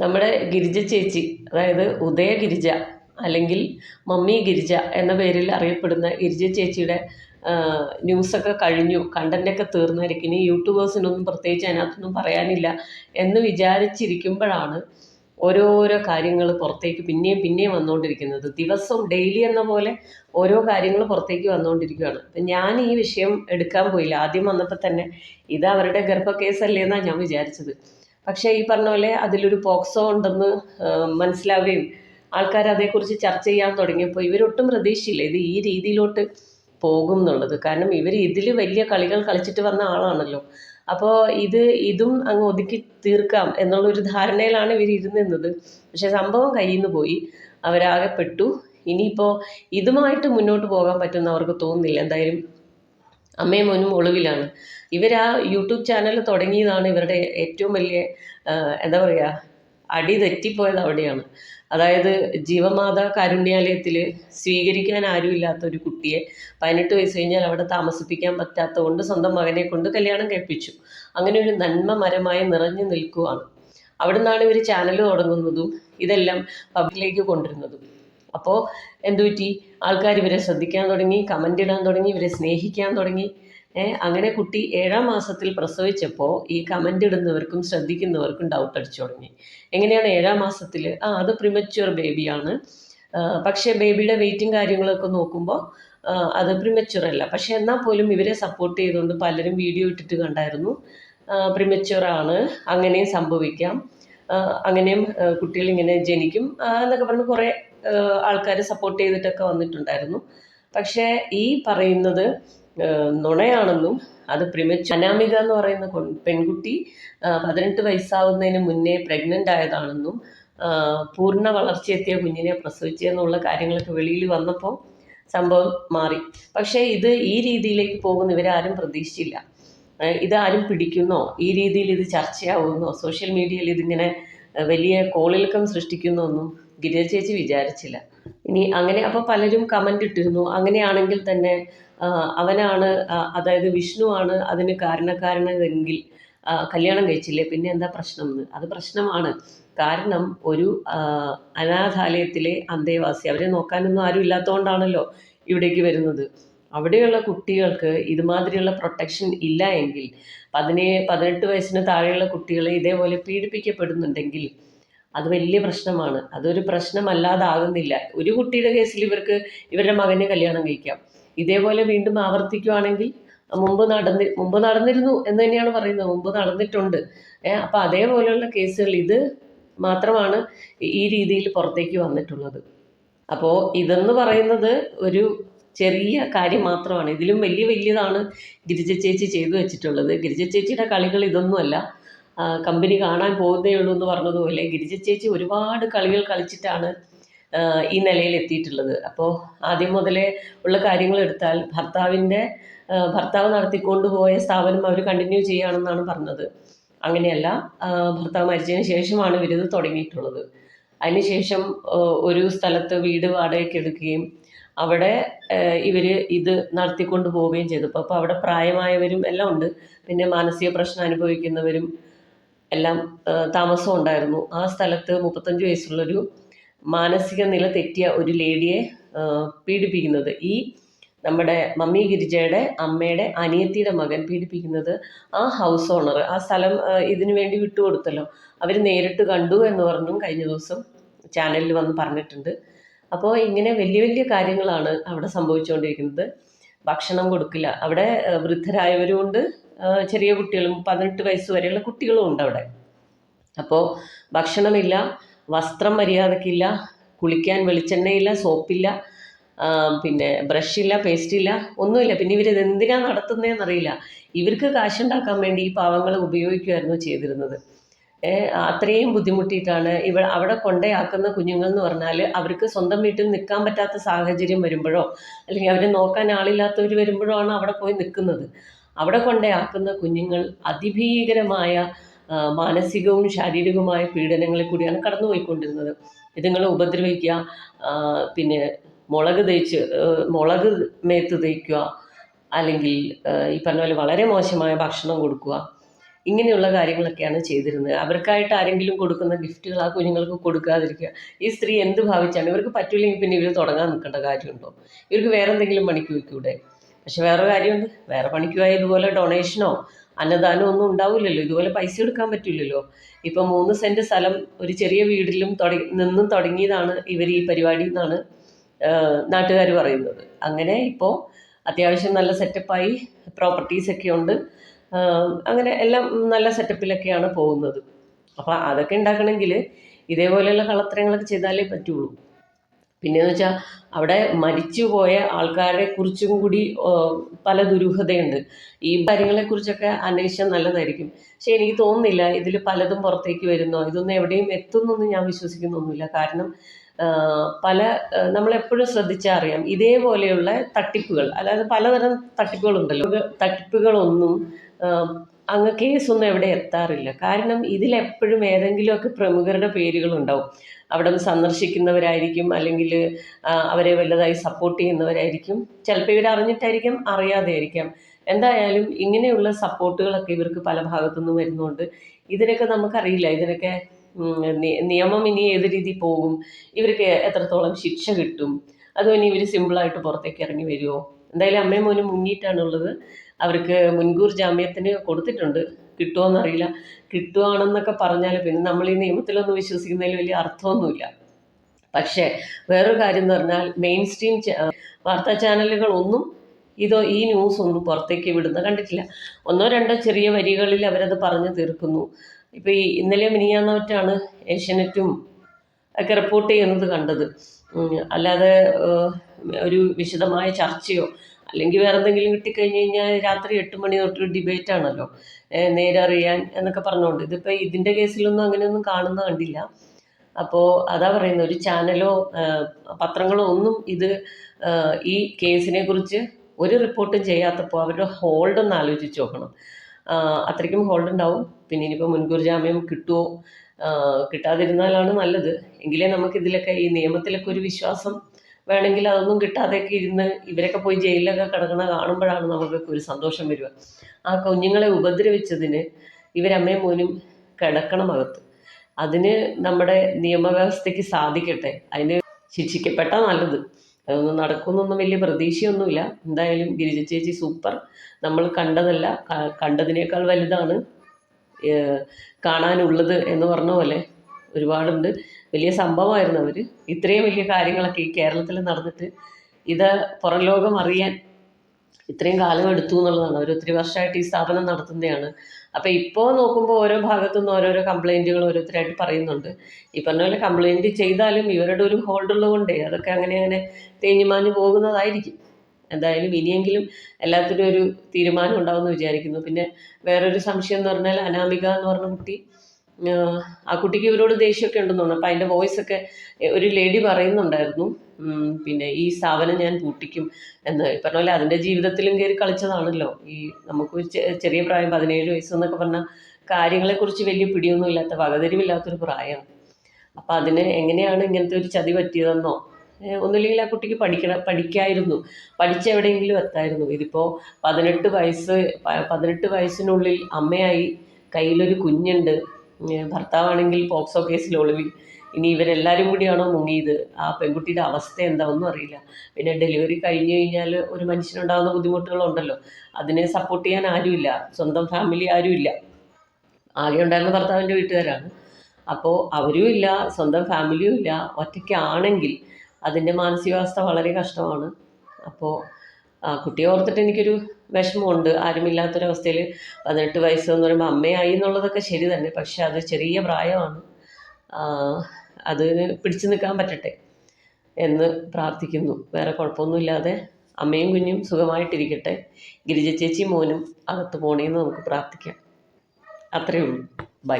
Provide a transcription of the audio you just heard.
നമ്മുടെ ഗിരിജ ചേച്ചി അതായത് ഉദയ ഗിരിജ അല്ലെങ്കിൽ മമ്മി ഗിരിജ എന്ന പേരിൽ അറിയപ്പെടുന്ന ഗിരിജ ചേച്ചിയുടെ ന്യൂസൊക്കെ കഴിഞ്ഞു കണ്ടന്റൊക്കെ തീർന്നായിരിക്കും ഇനി യൂട്യൂബേഴ്സിനൊന്നും പ്രത്യേകിച്ച് അതിനകത്തൊന്നും പറയാനില്ല എന്ന് വിചാരിച്ചിരിക്കുമ്പോഴാണ് ഓരോരോ കാര്യങ്ങൾ പുറത്തേക്ക് പിന്നെയും പിന്നെയും വന്നുകൊണ്ടിരിക്കുന്നത്. ദിവസവും ഡെയിലി എന്ന പോലെ ഓരോ കാര്യങ്ങൾ പുറത്തേക്ക് വന്നുകൊണ്ടിരിക്കുകയാണ്. അപ്പം ഞാൻ ഈ വിഷയം എടുക്കാൻ പോയില്ല. ആദ്യം വന്നപ്പോൾ തന്നെ ഇത് അവരുടെ ഗർഭക്കേസല്ലേ എന്നാണ് ഞാൻ വിചാരിച്ചത്. പക്ഷേ ഈ പറഞ്ഞ പോലെ അതിലൊരു പോക്സോ ഉണ്ടെന്ന് മനസ്സിലാവുകയും ആൾക്കാർ അതേക്കുറിച്ച് ചർച്ച ചെയ്യാൻ തുടങ്ങിയപ്പോൾ ഇവരൊട്ടും പ്രതീക്ഷയില്ല ഇത് ഈ രീതിയിലോട്ട് പോകും എന്നുള്ളത്. കാരണം ഇവർ ഇതിൽ വലിയ കളികൾ കളിച്ചിട്ട് വന്ന ആളാണല്ലോ. അപ്പോൾ ഇത് ഇതും അങ്ങ് ഒതുക്കി തീർക്കാം എന്നുള്ളൊരു ധാരണയിലാണ് ഇവർ ഇരുന്നിരുന്നത് പക്ഷേ സംഭവം കയ്യിൽ നിന്ന് പോയി അവരാകെപ്പെട്ടു ഇനിയിപ്പോൾ ഇതുമായിട്ട് മുന്നോട്ട് പോകാൻ പറ്റുമെന്ന് അവർക്ക് തോന്നുന്നില്ല. എന്തായാലും അമ്മയും മോനും ഒളിവിലാണ്. ഇവർ ആ യൂട്യൂബ് ചാനൽ തുടങ്ങിയതാണ് ഇവരുടെ ഏറ്റവും വലിയ എന്താ പറയുക അടി തെറ്റിപ്പോയത് അവിടെയാണ്. അതായത് ജീവമാതാ കാരുണ്യാലയത്തിൽ സ്വീകരിക്കാൻ ആരുമില്ലാത്ത ഒരു കുട്ടിയെ പതിനെട്ട് വയസ്സ് കഴിഞ്ഞാൽ അവിടെ താമസിപ്പിക്കാൻ പറ്റാത്ത കൊണ്ട് സ്വന്തം മകനെ കൊണ്ട് കല്യാണം കഴിപ്പിച്ചു. അങ്ങനെ ഒരു നന്മ മരമായി നിറഞ്ഞു നിൽക്കുവാണ്. അവിടുന്നാണ് ഇവർ ചാനൽ തുടങ്ങുന്നതും ഇതെല്ലാം പബ്ലിക്കിലേക്ക് കൊണ്ടുവരുന്നതും. അപ്പോൾ എന്തു പറ്റി? ആൾക്കാർ ഇവരെ ശ്രദ്ധിക്കാൻ തുടങ്ങി കമന്റ് ഇടാൻ തുടങ്ങി ഇവരെ സ്നേഹിക്കാൻ തുടങ്ങി. അങ്ങനെ കുട്ടി ഏഴാം മാസത്തിൽ പ്രസവിച്ചപ്പോൾ ഈ കമന്റ് ഇടുന്നവർക്കും ശ്രദ്ധിക്കുന്നവർക്കും ഡൗട്ട് അടിച്ചു തുടങ്ങി. എങ്ങനെയാണ് ഏഴാം മാസത്തിൽ? ആ അത് പ്രിമച്യൂർ ബേബിയാണ് പക്ഷേ ബേബിയുടെ വെയിറ്റും കാര്യങ്ങളൊക്കെ നോക്കുമ്പോൾ അത് പ്രിമച്യൂർ അല്ല. പക്ഷേ എന്നാൽ പോലും ഇവരെ സപ്പോർട്ട് ചെയ്തുകൊണ്ട് പലരും വീഡിയോ ഇട്ടിട്ട് കണ്ടായിരുന്നു. പ്രിമച്വർ ആണ്. അങ്ങനെയും സംഭവിക്കാം. അങ്ങനെയും കുട്ടികൾ ഇങ്ങനെ ജനിക്കും എന്നൊക്കെ പറഞ്ഞ് കുറേ ആൾക്കാർ സപ്പോർട്ട് ചെയ്തിട്ടൊക്കെ വന്നിട്ടുണ്ടായിരുന്നു. പക്ഷേ ഈ പറയുന്നത് നുണയാണെന്നും അത് പ്രിമച്ച് അനാമിക എന്ന് പറയുന്ന പെൺകുട്ടി പതിനെട്ട് വയസ്സാവുന്നതിന് മുന്നേ പ്രഗ്നന്റ് ആയതാണെന്നും പൂർണ വളർച്ചയെത്തിയ കുഞ്ഞിനെ പ്രസവിച്ചെന്നുള്ള കാര്യങ്ങളൊക്കെ വെളിയിൽ വന്നപ്പോൾ സംഭവം മാറി. പക്ഷേ ഇത് ഈ രീതിയിലേക്ക് പോകുന്ന ഇവരാരും പ്രതീക്ഷിച്ചില്ല. ഇതാരും പിടിക്കുന്നോ? ഈ രീതിയിൽ ഇത് ചർച്ചയാവുന്നോ? സോഷ്യൽ മീഡിയയിൽ ഇതിങ്ങനെ വലിയ കോളിളക്കം സൃഷ്ടിക്കുന്നോ ഒന്നും ഗിരിജ ചേച്ചി വിചാരിച്ചില്ല. ഇനി അങ്ങനെ അപ്പോൾ പലരും കമന്റ് ഇട്ടിരുന്നു. അങ്ങനെയാണെങ്കിൽ തന്നെ അവനാണ് അതായത് വിഷ്ണുവാണ് അതിന് കാരണക്കാരനെങ്കിൽ കല്യാണം കഴിച്ചില്ലേ? പിന്നെ എന്താ പ്രശ്നം എന്ന് അത് പ്രശ്നമാണ്. കാരണം ഒരു അനാഥാലയത്തിലെ അന്തേവാസി. അവരെ നോക്കാനൊന്നും ആരും ഇല്ലാത്തതുകൊണ്ടാണല്ലോ ഇവിടേക്ക് വരുന്നത്. അവിടെയുള്ള കുട്ടികൾക്ക് ഇതുമാതിരിയുള്ള പ്രൊട്ടക്ഷൻ ഇല്ല എങ്കിൽ പതിനേ പതിനെട്ട് വയസ്സിന് താഴെയുള്ള കുട്ടികളെ ഇതേപോലെ പീഡിപ്പിക്കപ്പെടുന്നുണ്ടെങ്കിൽ അത് വലിയ പ്രശ്നമാണ്. അതൊരു പ്രശ്നമല്ലാതാകുന്നില്ല. ഒരു കുട്ടിയുടെ കേസിൽ ഇവർക്ക് ഇവരുടെ മകനെ കല്യാണം കഴിക്കാം. ഇതേപോലെ വീണ്ടും ആവർത്തിക്കുവാണെങ്കിൽ മുമ്പ് നടന്നി മുമ്പ് നടന്നിരുന്നു എന്ന് തന്നെയാണ് പറയുന്നത്. മുമ്പ് നടന്നിട്ടുണ്ട്. ഏഹ് അപ്പം അതേപോലെയുള്ള കേസുകൾ ഇത് മാത്രമാണ് ഈ രീതിയിൽ പുറത്തേക്ക് വന്നിട്ടുള്ളത്. അപ്പോൾ ഇതെന്ന് പറയുന്നത് ഒരു ചെറിയ കാര്യം മാത്രമാണ്. ഇതിലും വലിയ വലിയതാണ് ഗിരിജ ചേച്ചി ചെയ്തു വെച്ചിട്ടുള്ളത്. ഗിരിജ ചേച്ചിയുടെ കളികൾ ഇതൊന്നുമല്ല. കമ്പനി കാണാൻ പോകുന്നേ ഉള്ളൂ എന്ന് പറഞ്ഞതുപോലെ ഗിരിജ ചേച്ചി ഒരുപാട് കളികൾ കളിച്ചിട്ടാണ് ഈ നിലയിൽ എത്തിയിട്ടുള്ളത്. അപ്പോൾ ആദ്യം മുതലേ ഉള്ള കാര്യങ്ങൾ എടുത്താൽ ഭർത്താവിന്റെ ഭർത്താവ് നടത്തിക്കൊണ്ടുപോയ സ്ഥാപനം അവർ കണ്ടിന്യൂ ചെയ്യുകയാണെന്നാണ് പറഞ്ഞത്. അങ്ങനെയല്ല ഭർത്താവ് മരിച്ചതിന് ശേഷമാണ് ഇവരിത് തുടങ്ങിയിട്ടുള്ളത്. അതിനുശേഷം ശേഷം ഒരു സ്ഥലത്ത് വീട് വാടകയ്ക്ക് എടുക്കുകയും അവിടെ ഇവർ ഇത് നടത്തിക്കൊണ്ട് പോവുകയും ചെയ്തു. അപ്പോൾ അവിടെ പ്രായമായവരും എല്ലാം ഉണ്ട്. പിന്നെ മാനസിക പ്രശ്നം അനുഭവിക്കുന്നവരും എല്ലാം താമസം ഉണ്ടായിരുന്നു. ആ സ്ഥലത്ത് മുപ്പത്തഞ്ച് വയസ്സുള്ളൊരു മാനസിക നില തെറ്റിയ ഒരു ലേഡിയെ പീഡിപ്പിക്കുന്നത്. ഈ നമ്മുടെ മമ്മി ഗിരിജയുടെ അമ്മയുടെ അനിയത്തിയുടെ മകൻ പീഡിപ്പിക്കുന്നത് ആ ഹൗസ് ഓണർ. ആ സ്ഥലം ഇതിനു വേണ്ടി വിട്ടുകൊടുത്തല്ലോ. അവർ നേരിട്ട് കണ്ടു എന്ന് പറഞ്ഞു കഴിഞ്ഞ ദിവസം ചാനലിൽ വന്ന് പറഞ്ഞിട്ടുണ്ട്. അപ്പോൾ ഇങ്ങനെ വലിയ വലിയ കാര്യങ്ങളാണ് അവിടെ സംഭവിച്ചുകൊണ്ടിരിക്കുന്നത് ഭക്ഷണം കൊടുക്കില്ല. അവിടെ വൃദ്ധരായവരും ഉണ്ട് ചെറിയ കുട്ടികളും പതിനെട്ട് വയസ്സ് വരെയുള്ള കുട്ടികളും ഉണ്ട് അവിടെ. അപ്പോൾ ഭക്ഷണമില്ല വസ്ത്രം മര്യാദക്കില്ല കുളിക്കാൻ വെളിച്ചെണ്ണയില്ല സോപ്പില്ല പിന്നെ ബ്രഷില്ല പേസ്റ്റില്ല ഒന്നുമില്ല. പിന്നെ ഇവരിത് എന്തിനാണ് നടത്തുന്നതെന്നറിയില്ല ഇവർക്ക് കാശുണ്ടാക്കാൻ വേണ്ടി ഈ പാവങ്ങളെ ഉപയോഗിക്കുമായിരുന്നു ചെയ്തിരുന്നത്. അത്രയും ബുദ്ധിമുട്ടിയിട്ടാണ് ഇവ അവിടെ കൊണ്ടയാക്കുന്ന കുഞ്ഞുങ്ങൾ എന്ന് പറഞ്ഞാൽ അവർക്ക് സ്വന്തം വീട്ടിൽ നിൽക്കാൻ പറ്റാത്ത സാഹചര്യം വരുമ്പോഴോ അല്ലെങ്കിൽ അവരെ നോക്കാൻ ആളില്ലാത്തവർ വരുമ്പോഴോ ആണ് അവിടെ പോയി നിൽക്കുന്നത് അവിടെ കൊണ്ടയാക്കുന്ന കുഞ്ഞുങ്ങൾ അതിഭീകരമായ മാനസികവും ശാരീരികവുമായ പീഡനങ്ങളിൽ കൂടിയാണ് കടന്നുപോയിക്കൊണ്ടിരുന്നത്. ഇതുങ്ങളെ ഉപദ്രവിക്കുക പിന്നെ മുളക് തേച്ച് മുളക് മേത്ത് തേക്കുക അല്ലെങ്കിൽ ഈ പറഞ്ഞ പോലെ വളരെ മോശമായ ഭക്ഷണം കൊടുക്കുക ഇങ്ങനെയുള്ള കാര്യങ്ങളൊക്കെയാണ് ചെയ്തിരുന്നത്. അവർക്കായിട്ട് ആരെങ്കിലും കൊടുക്കുന്ന ഗിഫ്റ്റുകൾ ആ കുഞ്ഞുങ്ങൾക്ക് കൊടുക്കാതിരിക്കുക. ഈ സ്ത്രീ എന്ത് ഭാവിച്ചാണ് ഇവർക്ക് പറ്റില്ലെങ്കിൽ പിന്നെ ഇവർ തുടങ്ങാൻ നിൽക്കേണ്ട കാര്യമുണ്ടോ? ഇവർക്ക് വേറെ എന്തെങ്കിലും പണിക്ക് വയ്ക്കൂടെ പക്ഷെ വേറെ കാര്യമുണ്ട്. വേറെ പണിക്ക് പോയാൽ ഇതുപോലെ ഡൊണേഷനോ അന്നദാനം ഒന്നും ഉണ്ടാവില്ലല്ലോ. ഇതുപോലെ പൈസ എടുക്കാൻ പറ്റില്ലല്ലോ. ഇപ്പം മൂന്ന് സെന്റ് സ്ഥലം ഒരു ചെറിയ വീടിലും തുടങ്ങി നിന്നും തുടങ്ങിയതാണ് ഇവർ ഈ പരിപാടി എന്നാണ് നാട്ടുകാർ പറയുന്നത്. അങ്ങനെ ഇപ്പോൾ അത്യാവശ്യം നല്ല സെറ്റപ്പായി പ്രോപ്പർട്ടീസൊക്കെ ഉണ്ട്. അങ്ങനെ എല്ലാം നല്ല സെറ്റപ്പിലൊക്കെയാണ് പോകുന്നത്. അപ്പോൾ അതൊക്കെ ഉണ്ടാക്കണമെങ്കിൽ ഇതേപോലെയുള്ള കള്ളത്തരങ്ങളൊക്കെ ചെയ്താലേ പറ്റുള്ളൂ. പിന്നെയെന്ന് വെച്ചാൽ അവിടെ മരിച്ചുപോയ ആൾക്കാരെ കുറിച്ചും കൂടി പല ദുരൂഹതയുണ്ട്. ഈ കാര്യങ്ങളെക്കുറിച്ചൊക്കെ അന്വേഷിച്ചാൽ നല്ലതായിരിക്കും. പക്ഷേ എനിക്ക് തോന്നുന്നില്ല ഇതിൽ പലതും പുറത്തേക്ക് വരുന്നോ ഇതൊന്നും എവിടെയും എത്തുന്നൊന്നും ഞാൻ വിശ്വസിക്കുന്നൊന്നുമില്ല. കാരണം പല നമ്മളെപ്പോഴും ശ്രദ്ധിച്ചാൽ അറിയാം ഇതേപോലെയുള്ള തട്ടിപ്പുകൾ അതായത് പലതരം തട്ടിപ്പുകളുണ്ടല്ലോ. തട്ടിപ്പുകളൊന്നും അങ്ങ് കേസൊന്നും എവിടെ എത്താറില്ല. കാരണം ഇതിലെപ്പോഴും ഏതെങ്കിലുമൊക്കെ പ്രമുഖരുടെ പേരുകളുണ്ടാവും. അവിടെ സന്ദർശിക്കുന്നവരായിരിക്കും അല്ലെങ്കിൽ അവരെ വല്ലതായി സപ്പോർട്ട് ചെയ്യുന്നവരായിരിക്കും. ചിലപ്പോൾ ഇവർ അറിഞ്ഞിട്ടായിരിക്കും അറിയാതെ ആയിരിക്കാം എന്തായാലും ഇങ്ങനെയുള്ള സപ്പോർട്ടുകളൊക്കെ ഇവർക്ക് പല ഭാഗത്തുനിന്നും വരുന്നുണ്ട്. ഇതിനൊക്കെ നമുക്കറിയില്ല ഇതിനൊക്കെ നിയമം ഇനി ഏത് രീതി പോകും ഇവർക്ക് എത്രത്തോളം ശിക്ഷ കിട്ടും അതുപോലെ ഇവർ സിമ്പിളായിട്ട് പുറത്തേക്ക് ഇറങ്ങി വരുമോ എന്തായാലും അമ്മയും മോനും മുങ്ങിയിട്ടാണുള്ളത്. അവർക്ക് മുൻകൂർ ജാമ്യത്തിന് കൊടുത്തിട്ടുണ്ട്. കിട്ടുമോയെന്നറിയില്ല കിട്ടുവാണെന്നൊക്കെ പറഞ്ഞാൽ പിന്നെ നമ്മൾ ഈ നിയമത്തിലൊന്നും വിശ്വസിക്കുന്നതിൽ വലിയ അർത്ഥമൊന്നുമില്ല. പക്ഷേ വേറൊരു കാര്യം എന്ന് പറഞ്ഞാൽ മെയിൻ സ്ട്രീം വാർത്താ ചാനലുകളൊന്നും ഇതോ ഈ ന്യൂസ് ഒന്നും പുറത്തേക്ക് വിടുന്ന കണ്ടിട്ടില്ല. ഒന്നോ രണ്ടോ ചെറിയ വരികളിൽ അവരത് പറഞ്ഞു തീർക്കുന്നു. ഇപ്പോൾ ഈ ഇന്നലെ മിനിയാന്നവറ്റാണ് ഏഷ്യനെറ്റും ഒക്കെ റിപ്പോർട്ട് ചെയ്യുന്നത് കണ്ടത്. അല്ലാതെ ഒരു വിശദമായ ചർച്ചയോ അല്ലെങ്കിൽ വേറെ എന്തെങ്കിലും കിട്ടിക്കഴിഞ്ഞ് കഴിഞ്ഞാൽ രാത്രി എട്ട് മണി തൊട്ട് ഡിബേറ്റ് ആണല്ലോ. നേരറിയാൻ എന്നൊക്കെ പറഞ്ഞുകൊണ്ട്. ഇതിപ്പോൾ ഇതിന്റെ കേസിലൊന്നും അങ്ങനെയൊന്നും കാണുന്ന കണ്ടില്ല. അപ്പോൾ അതാ പറയുന്നത് ഒരു ചാനലോ പത്രങ്ങളോ ഒന്നും ഇത് ഈ കേസിനെ കുറിച്ച് ഒരു റിപ്പോർട്ടും ചെയ്യാത്തപ്പോൾ അവരുടെ ഹോൾഡ് ഒന്ന് ആലോചിച്ച് നോക്കണം. അത്രയ്ക്കും ഹോൾഡ് ഉണ്ടാവും. പിന്നെ ഇനിയിപ്പോൾ മുൻകൂർ ജാമ്യം കിട്ടുമോ കിട്ടാതിരുന്നാലാണ് നല്ലത്. എങ്കിലേ നമുക്ക് ഇതിലൊക്കെ ഈ നിയമത്തിലൊക്കെ ഒരു വിശ്വാസം വേണമെങ്കിൽ അതൊന്നും കിട്ടാതെയൊക്കെ ഇരുന്ന് ഇവരൊക്കെ പോയി ജയിലിലൊക്കെ കിടക്കണ കാണുമ്പോഴാണ് നമുക്കൊക്കെ ഒരു സന്തോഷം വരിക. ആ കുഞ്ഞുങ്ങളെ ഉപദ്രവിച്ചതിന് ഇവരമ്മയും മോനും കിടക്കണം അകത്ത്. അതിന് നമ്മുടെ നിയമവ്യവസ്ഥയ്ക്ക് സാധിക്കട്ടെ. അതിന് ശിക്ഷിക്കപ്പെട്ട നല്ലത്. അതൊന്നും നടക്കുമെന്നൊന്നും വലിയ പ്രതീക്ഷയൊന്നുമില്ല. എന്തായാലും ഗിരിജ ചേച്ചി സൂപ്പർ. നമ്മൾ കണ്ടതല്ല കണ്ടതിനേക്കാൾ വലുതാണ് കാണാനുള്ളത് എന്ന് പറഞ്ഞ പോലെ ഒരുപാടുണ്ട്. വലിയ സംഭവമായിരുന്നു അവർ ഇത്രയും വലിയ കാര്യങ്ങളൊക്കെ ഈ കേരളത്തിൽ നടന്നിട്ട് ഇത് പുറം ലോകം അറിയാൻ ഇത്രയും കാലം എടുത്തു എന്നുള്ളതാണ്. അവർ ഒത്തിരി വർഷമായിട്ട് ഈ സ്ഥാപനം നടത്തുന്നതാണ്. അപ്പോൾ ഇപ്പോൾ നോക്കുമ്പോൾ ഓരോ ഭാഗത്തുനിന്ന് ഓരോരോ കംപ്ലൈന്റുകൾ ഓരോരുത്തരായിട്ട് പറയുന്നുണ്ട്. ഈ പറഞ്ഞ പോലെ കംപ്ലൈന്റ് ചെയ്താലും ഇവരുടെ ഒരു ഹോൾഡ് ഉള്ളതുകൊണ്ടേ അതൊക്കെ അങ്ങനെ അങ്ങനെ തേഞ്ഞുമാഞ്ഞു പോകുന്നതായിരിക്കും. എന്തായാലും ഇനിയെങ്കിലും എല്ലാത്തിനും ഒരു തീരുമാനം ഉണ്ടാവുമെന്ന് വിചാരിക്കുന്നു. പിന്നെ വേറൊരു സംശയം എന്ന് പറഞ്ഞാൽ അനാമിക എന്ന് പറഞ്ഞ കുട്ടി ആ കുട്ടിക്ക് ഇവരോട് ദേഷ്യമൊക്കെ ഉണ്ടെന്ന് തോന്നുന്നു. അപ്പം അതിന്റെ വോയിസ് ഒക്കെ ഒരു ലേഡി പറയുന്നുണ്ടായിരുന്നു. പിന്നെ ഈ സ്ഥാപനം ഞാൻ പൂട്ടിക്കും എന്ന് പറഞ്ഞ പോലെ അതിന്റെ ജീവിതത്തിലും കയറി കളിച്ചതാണല്ലോ. ഈ നമുക്ക് ചെറിയ പ്രായം പതിനേഴ് വയസ്സ് എന്നൊക്കെ പറഞ്ഞാൽ കാര്യങ്ങളെക്കുറിച്ച് വലിയ പിടിയൊന്നും ഇല്ലാത്ത വകതിരിവില്ലാത്തൊരു പ്രായം അപ്പം അതിന് എങ്ങനെയാണ് ഇങ്ങനത്തെ ഒരു ചതി പറ്റിയതെന്നോ ഒന്നുമില്ലെങ്കിൽ ആ കുട്ടിക്ക് പഠിക്കണം പഠിക്കായിരുന്നു. പഠിച്ചെവിടെയെങ്കിലും എത്തായിരുന്നു. ഇതിപ്പോൾ പതിനെട്ട് വയസ്സ് പതിനെട്ട് വയസ്സിനുള്ളിൽ അമ്മയായി കയ്യിലൊരു കുഞ്ഞുണ്ട്. ഭർത്താവാണെങ്കിൽ പോക്സോ കേസിൽ ഒളിവിൽ ഇനി ഇവരെല്ലാവരും കൂടിയാണോ മുങ്ങിയത്? ആ പെൺകുട്ടിയുടെ അവസ്ഥ എന്താണെന്നും അറിയില്ല. പിന്നെ ഡെലിവറി കഴിഞ്ഞു കഴിഞ്ഞാൽ ഒരു മനുഷ്യനുണ്ടാകുന്ന ബുദ്ധിമുട്ടുകളുണ്ടല്ലോ. അതിനെ സപ്പോർട്ട് ചെയ്യാൻ ആരുമില്ല. സ്വന്തം ഫാമിലി ആരുമില്ല. ആകെ ഉണ്ടായിരുന്ന ഭർത്താവിന്റെ വീട്ടുകാരാണ്. അപ്പോൾ അവരും ഇല്ല സ്വന്തം ഫാമിലിയും ഇല്ല. ഒറ്റയ്ക്കാണെങ്കിൽ അതിന്റെ മാനസികാവസ്ഥ വളരെ കഷ്ടമാണ്. അപ്പോൾ ആ കുട്ടിയെ ഓർത്തിട്ട് എനിക്കൊരു വിഷമമുണ്ട്. ആരുമില്ലാത്തൊരവസ്ഥയിൽ പതിനെട്ട് വയസ്സ് എന്ന് പറയുമ്പോൾ അമ്മയായി എന്നുള്ളതൊക്കെ ശരി തന്നെ. പക്ഷെ അത് ചെറിയ പ്രായമാണ്. അതിന് പിടിച്ചു നിൽക്കാൻ പറ്റട്ടെ എന്ന് പ്രാർത്ഥിക്കുന്നു. വേറെ കുഴപ്പമൊന്നുമില്ലാതെ അമ്മയും കുഞ്ഞും സുഖമായിട്ടിരിക്കട്ടെ. ഗിരിജ ചേച്ചി മോനും അകത്ത് പോണേന്ന് നമുക്ക് പ്രാർത്ഥിക്കാം. അത്രയേ ഉള്ളൂ. ബൈ.